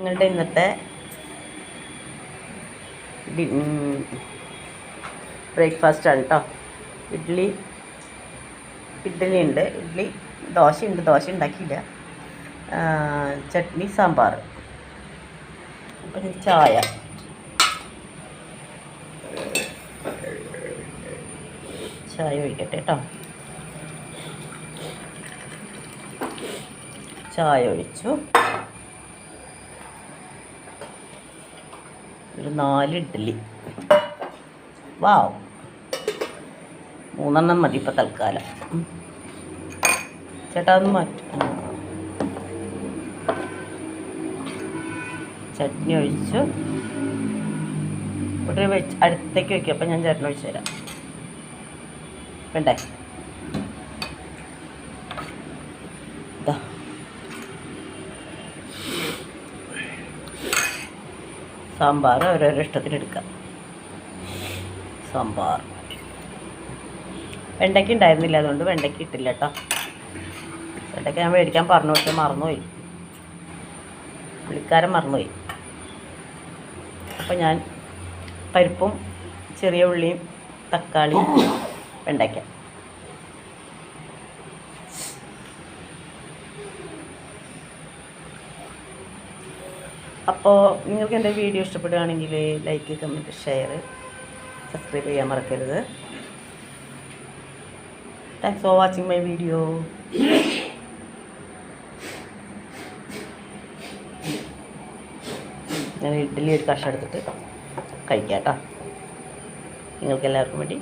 നിങ്ങളുടെ ഇന്നത്തെ ബ്രേക്ക്ഫാസ്റ്റാണ് കേട്ടോ ഇഡ്ഡലി ഇഡ്ഡലി ഉണ്ട്. ഇഡ്ഡലി ദോശയുണ്ട്. ദോശ ഉണ്ടാക്കിയില്ല. ചട്നി സാമ്പാർ. പിന്നെ ചായ. ചായ ഒഴിക്കട്ടെ കേട്ടോ ചായ ഒഴിച്ചു. ഒരു നാല് ഇഡ്ഡലി. വാവ്. മൂന്നെണ്ണം മതി ഇപ്പം തൽക്കാലം. ചേട്ടാ ഒന്ന് മാറ്റി. ചട്നി ഒഴിച്ചു. ഇവിടെ വെച്ച് അടുത്തേക്ക് വെക്കും അപ്പം ഞാൻ ഒഴിച്ചു തരാം. വേണ്ടേ? സാമ്പാർ ഓരോരോ ഇഷ്ടത്തിന് എടുക്കാം. സാമ്പാർ. വെണ്ടയ്ക്ക ഉണ്ടായിരുന്നില്ല അതുകൊണ്ട് വെണ്ടയ്ക്ക ഇട്ടില്ല കേട്ടോ വെണ്ടയ്ക്ക ഞാൻ മേടിക്കാൻ പറഞ്ഞു പക്ഷെ മറന്നുപോയി. പുള്ളിക്കാരൻ മറന്നുപോയി. അപ്പം ഞാൻ പരിപ്പും ചെറിയ ഉള്ളിയും തക്കാളിയും വെണ്ടയ്ക്ക. അപ്പോൾ നിങ്ങൾക്ക് എന്റെ വീഡിയോ ഇഷ്ടപ്പെടുകയാണെങ്കിൽ ലൈക്ക് കമന്റ് ഷെയർ സബ്സ്ക്രൈബ് ചെയ്യാൻ മറക്കരുത്. Thanks for watching my video ഞാൻ ഇഡ്ഡലി ഒരു കഷ്ണം എടുത്തിട്ട് കഴിക്കാം കേട്ടോ. നിങ്ങൾക്ക് എല്ലാവർക്കും വേണ്ടി